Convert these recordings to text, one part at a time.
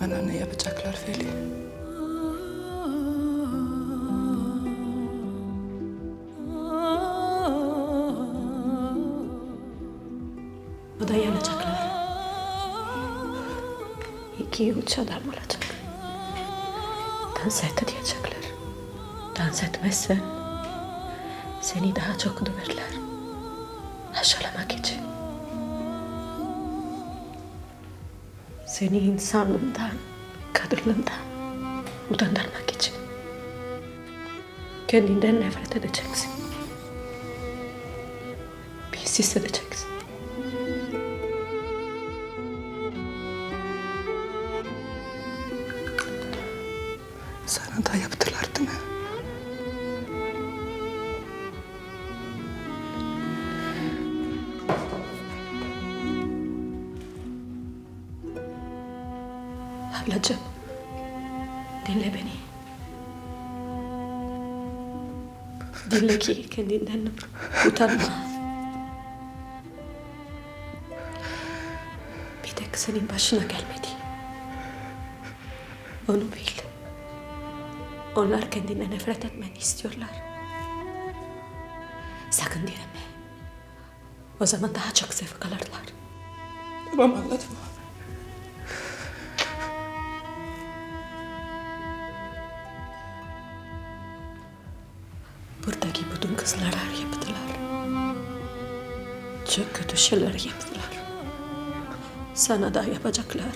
Bana ne yapacaklar Veli? Bu da yanacaklar. İki üç adam olacak. Dans et diyecekler. Dans etmezsen seni daha çok döverler. Aşılamak için. Seni insanlığından, kadınlığından utandırmak için. Kendinden nefret edeceksin. Pis hissedeceksin. Sana da yaptılar değil mi? Ablacığım, dinle beni. Dinle ki kendinden utanma. Bir tek senin başına gelmedi. Onu bil. Onlar kendine nefret etmeni istiyorlar. Sakın direme. O zaman daha çok zevk alırlar. Tamam anladım. Buradaki bütün kızlara yaptılar. Çok kötü şeyler yaptılar. Sana da yapacaklar.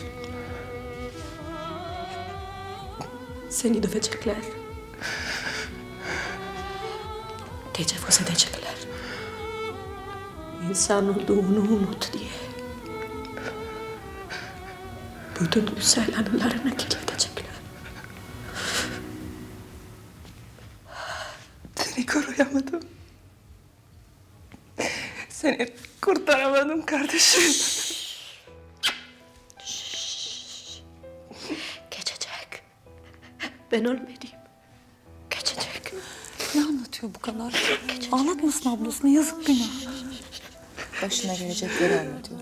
Seni dövecekler. Tecavüz edecekler. İnsan olduğunu unut diye. Bütün güzel anılarını kirletecekler. Seni koruyamadım. Seni kurtaramadım kardeşim. Geçecek. Ben ölmedim. Geçecek. Ne anlatıyor bu kadar? Anlatmasın ablasına yazık günah. Başına gelecekleri anlatıyor.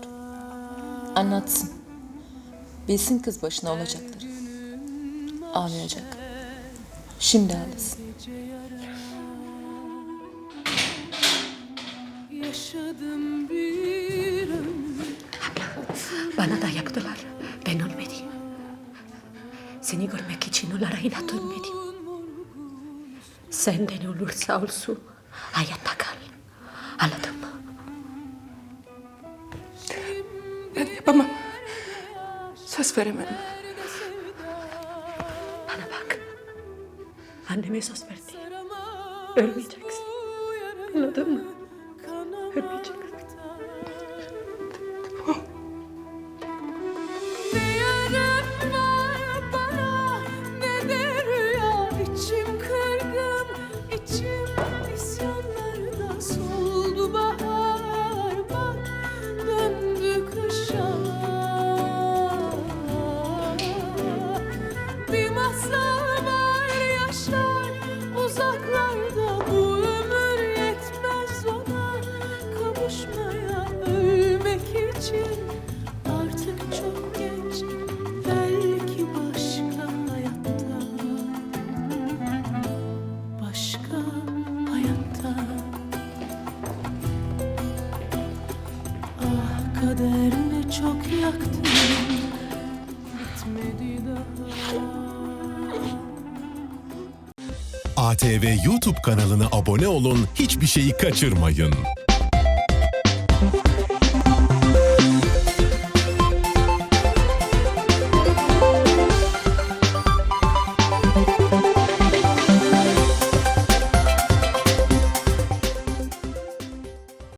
Anlatsın. Bilsin kız başına olacakları. Ağlayacak. Şimdi ağlasın. Yaşadım bir ömür Bana da yaptılar. Ben ölmedim. Seni görmek için onlara inat ölmedim. Senden olursa olsun hayatta kal. Anladın mı? Ben yapamam. Söz veremem. Bana bak. Anneme söz verdi. Ölmeyeceksin. Anladın mı? Ah kader ne çok yaktın bitmedi daha ATV YouTube kanalına abone olun, hiçbir şeyi kaçırmayın.